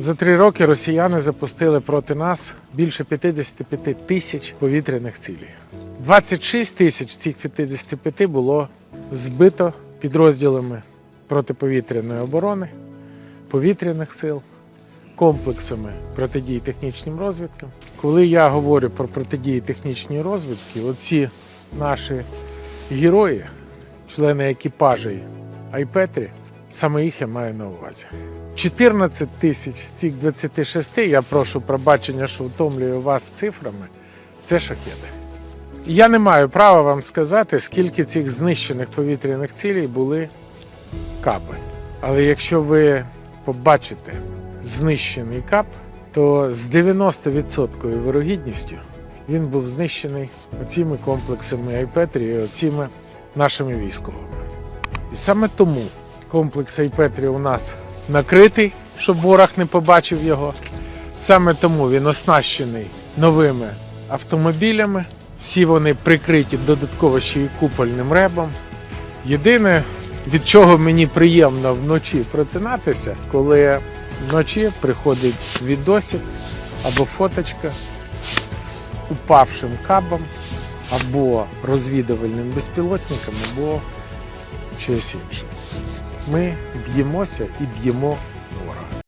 За три роки росіяни запустили проти нас більше 55 тисяч повітряних цілей. 26 тисяч цих 55 було збито підрозділами протиповітряної оборони, повітряних сил, комплексами протидії технічним розвідкам. Коли я говорю про протидії технічній розвідки, оці наші герої, члени екіпажей Айпетрі, саме їх я маю на увазі. 14 тисяч цих 26, я прошу пробачення, що втомлюю вас цифрами, це шахеди. Я не маю права вам сказати, скільки цих знищених повітряних цілей були капи. Але якщо ви побачите знищений кап, то з 90% вирогідністю він був знищений оціми комплексами Айпетрі і оціми нашими військовими. І саме тому комплекс Айпетрі у нас накритий, щоб ворог не побачив його. Саме тому він оснащений новими автомобілями. Всі вони прикриті додатково ще й купольним ребом. Єдине, від чого мені приємно вночі протинатися, коли вночі приходить відосик або фоточка з упавшим кабом, або розвідувальним безпілотником, або щось інше. Ми б'ємося і б'ємо